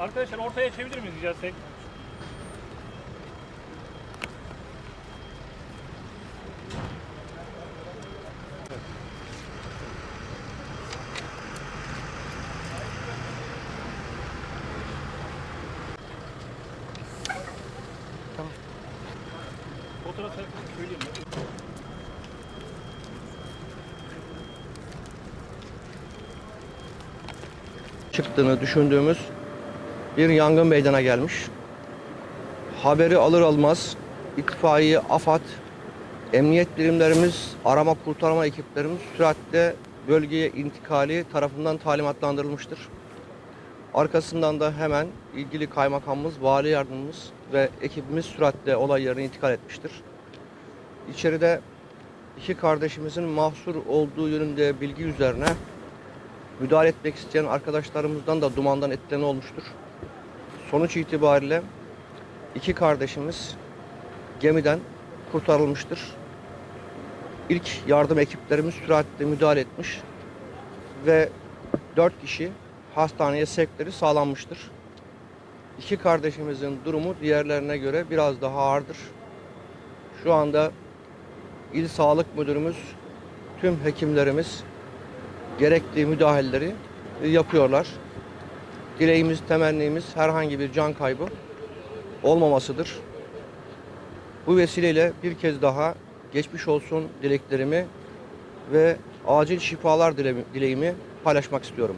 Arkadaşlar ortaya çevirir miyiz rica etsek? Tamam. Fotoğraf çıktığını düşündüğümüz bir yangın meydana gelmiş. Haberi alır almaz itfaiye, AFAD, emniyet birimlerimiz, arama kurtarma ekiplerimiz süratle bölgeye intikali tarafından talimatlandırılmıştır. Arkasından da hemen ilgili kaymakamımız, vali yardımcımız ve ekibimiz süratle olay yerine intikal etmiştir. İçeride iki kardeşimizin mahsur olduğu yönünde bilgi üzerine müdahale etmek isteyen arkadaşlarımızdan da dumandan etkilenen olmuştur. Sonuç itibariyle iki kardeşimiz gemiden kurtarılmıştır. İlk yardım ekiplerimiz süratle müdahale etmiş ve dört kişi hastaneye sevkleri sağlanmıştır. İki kardeşimizin durumu diğerlerine göre biraz daha ağırdır. Şu anda İl Sağlık Müdürümüz, tüm hekimlerimiz gerekli müdahaleleri yapıyorlar. Dileğimiz, temennimiz herhangi bir can kaybı olmamasıdır. Bu vesileyle bir kez daha geçmiş olsun dileklerimi ve acil şifalar dile- dileğimi paylaşmak istiyorum.